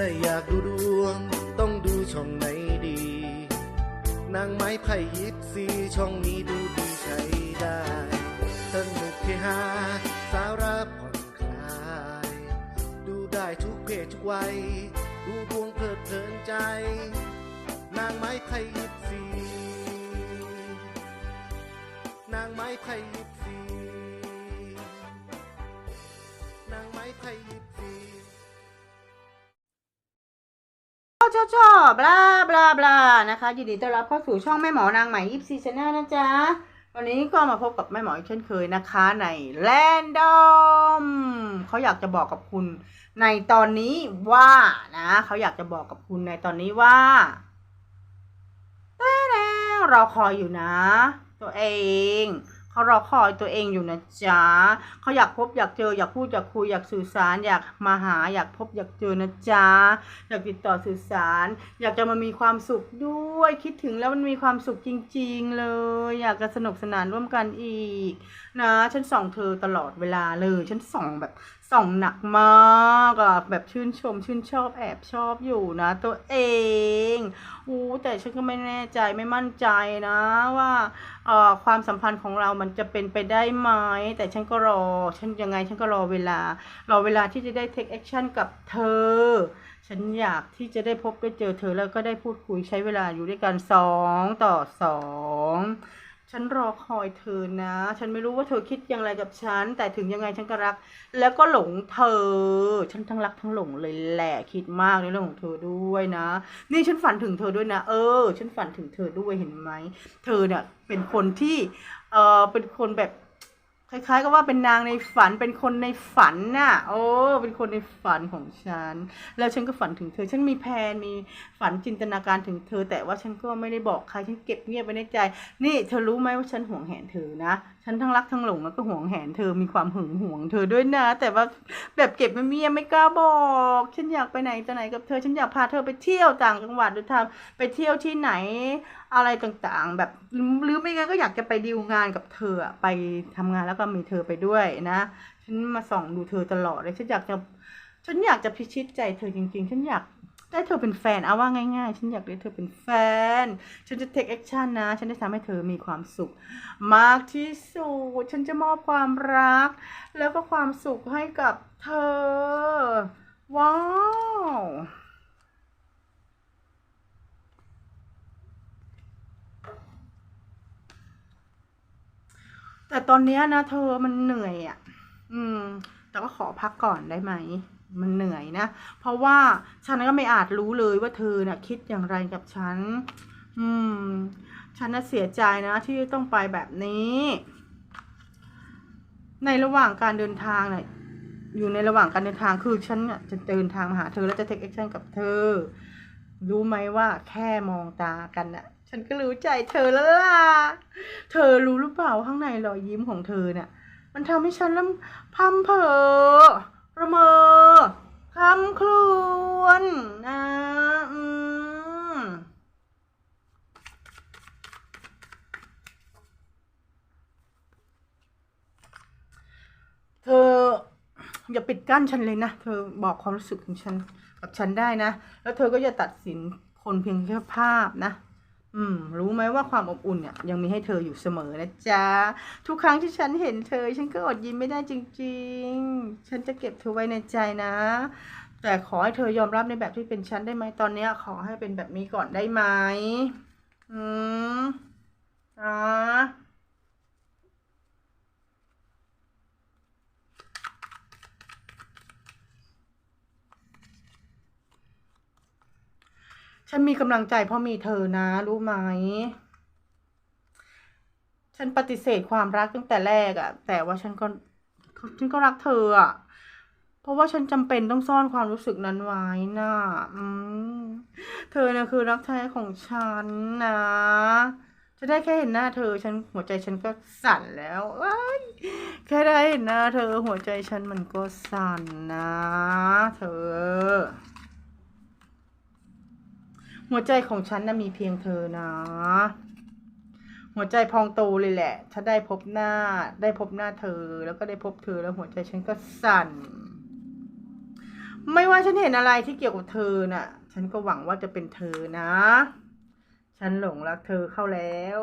ถ้าอยากดูดวง ต้องดูช่องไหนดี นางไม้ไผ่ยิปซีช่องนี้ดูดีใช้ได้สนุกเฮฮาสาระผ่อนคลาย ดูได้ทุกเพศทุกวัย ดูดวงเพลิดเพลินใจ นางไม้ไผ่ยิปซีนางไม้ไผ่ยิปซีนางไม้ไผ่ยิป บชอบลาบลาบลานะคะยินดีต้อนรับเข้าสู่ช่องแม่หมอนางใหม่ยิปซีชาแนลนะจ๊ะ วันนี้ก็มาพบกับแม่หมออีกเช่นเคยนะคะในแรนดอมเขาอยากจะบอกกับคุณในตอนนี้ว่านะเขาอยากจะบอกกับคุณในตอนนี้ว่าแต่แล้วเราคอยอยู่นะ ตัวเอง เขารอคอยตัวเองอยู่นะจ๊ะเขาอยากพบอยากเจออยากพูดอยากคุยอยากสื่อสาร อยากมาหาอยากพบอยากเจอนะจ๊ะอยากติดต่อสื่อสาร อยากจะมามีความสุขด้วยคิดถึงแล้วมันมีความสุขจริง ๆ เลย อยากจะสนุกสนานร่วมกันอีก นะฉันส่องเธอตลอดเวลาเลยฉันส่องแบบ ส่องหนักมากอะแบบชื่นชมชื่นชอบแอบชอบอยู่นะ ตัวเองอู้แต่ฉันก็ไม่แน่ใจไม่มั่นใจนะว่าเอ่อความสัมพันธ์ของเรามันจะเป็นไปได้ไหมแต่ฉันก็รอ ฉันยังไงฉันก็รอเวลา รอเวลาที่จะได้ take action กับเธอ ฉันอยากที่จะได้พบได้เจอเธอแล้วก็ได้พูดคุยใช้เวลาอยู่ด้วยกันสองต่อสอง ฉันรอคอยเธอนะ ฉันไม่รู้ว่าเธอคิดอย่างไรกับฉัน แต่ถึงยังไงฉันก็รัก แล้วก็หลงเธอ ฉันทั้งรักทั้งหลงเลยแหละคิดมากในเรื่องของเธอด้วยนะ นี่ฉันฝันถึงเธอด้วยนะ เออ ฉันฝันถึงเธอด้วยเห็นไหม เธอเนี่ยเป็นคนที่ เออเป็นคนแบบ คล้ายๆกับว่าเป็นนางในฝันเป็นคนในฝันน่ะ โอ้เป็นคนในฝันของฉัน แล้วฉันก็ฝันถึงเธอ ฉันมีแพนมีฝันจินตนาการถึงเธอ แต่ว่าฉันก็ไม่ได้บอกใครฉันเก็บเงียบไว้ในใจ นี่เธอรู้ไหมว่าฉันห่วงแหนเธอนะฉันทั้งรักทั้งหลงแล้วก็ห่วงแหนเธอมีความหึงหวงเธอด้วยนะ แต่ว่าแบบเก็บไม่เมียไม่กล้าบอก ฉันอยากไปไหนจะไหนกับเธอ ฉันอยากพาเธอไปเที่ยวต่างจังหวัดหรือทำไปเที่ยวที่ไหนอะไรต่างๆ แบบหรือไม่งั้นก็อยากจะไปดีลงานกับเธอไปทำงานแล้วก็มีเธอไปด้วยนะฉันมาส่องดูเธอตลอดเลยฉันอยากจะฉันอยากจะพิชิตใจเธอจริง ๆ ฉันอยากได้เธอเป็นแฟนเอาว่าง่ายๆ ฉันอยากได้เธอเป็นแฟน ฉันจะ take action นะ ฉันจะทำให้เธอมีความสุข มากที่สุด ฉันจะมอบความรัก แล้วก็ความสุขให้กับเธอ ว้าว แต่ตอนเนี้ยนะเธอมันเหนื่อยอะ่ะ อืม แต่ก็ขอพักก่อนได้ไหม มันเหนื่อยนะ เพราะว่าฉันก็ไม่อาจรู้เลยว่าเธอน่ะคิดอย่างไรกับฉัน อืม ฉันน่ะเสียใจนะที่ต้องไปแบบนี้ ในระหว่างการเดินทางเนี่ยอยู่ในระหว่างการเดินทางคือฉันน่ะจะเดินทางมาหาเธอแล้วจะ take action กับเธอ รู้ไหมว่าแค่มองตากันน่ะ ฉันก็รู้ใจเธอแล้วล่ะ เธอรู้หรือเปล่าข้างในรอยยิ้มของเธอเนี่ย มันทำให้ฉันลำพัมเพอระเมอคำครวญนะเธออย่าปิดกั้นฉันเลยนะ เธอบอกความรู้สึกของฉันกับฉันได้นะ แล้วเธอก็อย่าตัดสินคนเพียงแค่ภาพนะ อืม รู้ไหมว่าความอบอุ่นเนี่ยยังมีให้เธออยู่เสมอนะจ๊ะ ทุกครั้งที่ฉันเห็นเธอ ฉันก็อดยิ้มไม่ได้จริง ๆ ฉันจะเก็บเธอไว้ในใจนะ แต่ขอให้เธอยอมรับในแบบที่เป็นฉันได้ไหมตอนเนี้ย ขอให้เป็นแบบนี้ก่อนได้ไหมอืมอ่า ฉันมีกำลังใจเพราะมีเธอนะ รู้ไหม ฉันปฏิเสธความรักตั้งแต่แรกอะแต่ว่าฉันก็ฉันก็รักเธออะเพราะว่าฉันจำเป็นต้องซ่อนความรู้สึกนั้นไว้น่ะอืมเธอเนี่ยคือรักแท้ของฉันนะจะได้แค่เห็นหน้าเธอ ฉันหัวใจฉันก็สั่นแล้วแค่ได้เห็นหน้าเธอหัวใจฉันมันก็สั่นนะ เธอ หัวใจของฉันน่ะมีเพียงเธอนะ หัวใจพองโตเลยแหละ ถ้าได้พบหน้า ได้พบหน้าเธอ แล้วก็ได้พบเธอแล้วหัวใจฉันก็สั่น ไม่ว่าฉันเห็นอะไรที่เกี่ยวกับเธอน่ะ ฉันก็หวังว่าจะเป็นเธอนะ ฉันหลงรักเธอเข้าแล้ว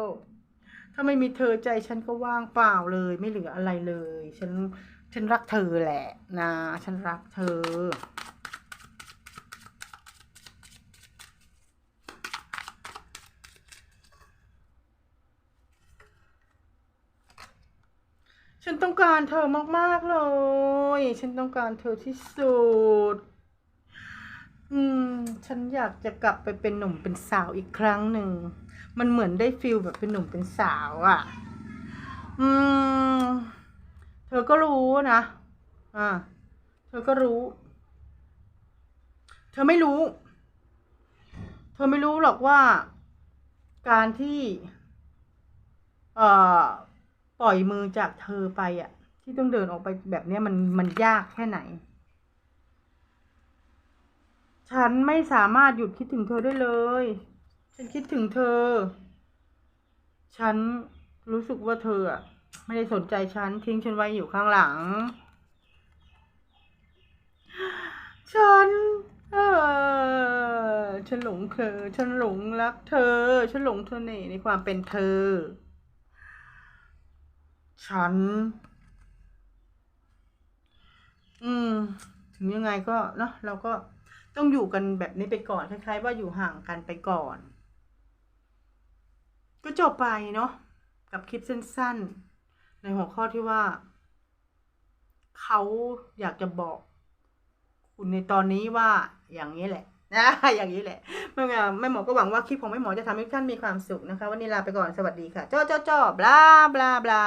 ถ้าไม่มีเธอใจฉันก็ว่างเปล่าเลย ไม่เหลืออะไรเลย ฉัน ฉันรักเธอแหละ นะ ฉันรักเธอ ฉันต้องการเธอมาก ๆ เลย ฉันต้องการเธอที่สุด อืม ฉันอยากจะกลับไปเป็นหนุ่มเป็นสาวอีกครั้งหนึ่ง มันเหมือนได้ฟิลแบบเป็นหนุ่มเป็นสาวอะ่ะ อืม เธอก็รู้นะ อ่า เธอก็รู้ เธอไม่รู้ เธอไม่รู้หรอกว่า การที่ เอ่อ ปล่อยมือจากเธอไปอะที่ต้องเดินออกไปแบบนี้มันมันยากแค่ไหน ฉันไม่สามารถหยุดคิดถึงเธอได้เลย ฉันคิดถึงเธอ ฉันรู้สึกว่าเธออะไม่ได้สนใจฉันทิ้งฉันไว้อยู่ข้างหลัง ฉัน เออ ฉันหลงเธอ ฉันหลงรักเธอ ฉันหลงเธอในในความเป็นเธอ ฉัน อืม ถึงยังไงก็เนาะเราก็ต้องอยู่กันแบบนี้ไปก่อนคล้ายๆ ว่าอยู่ห่างกันไปก่อน ก็จบไปเนาะกับคลิปสั้นๆ ในหัวข้อที่ว่า เขาอยากจะบอก คุณในตอนนี้ว่าอย่างนี้แหละ นะอย่างนี้แหละแม่หมอแม่หมอก็หวังว่าคลิปของแม่หมอจะทำให้ท่านมีความสุขนะคะ วันนี้ลาไปก่อนสวัสดีค่ะจ้อจ้อจ้อบลาบลาบลา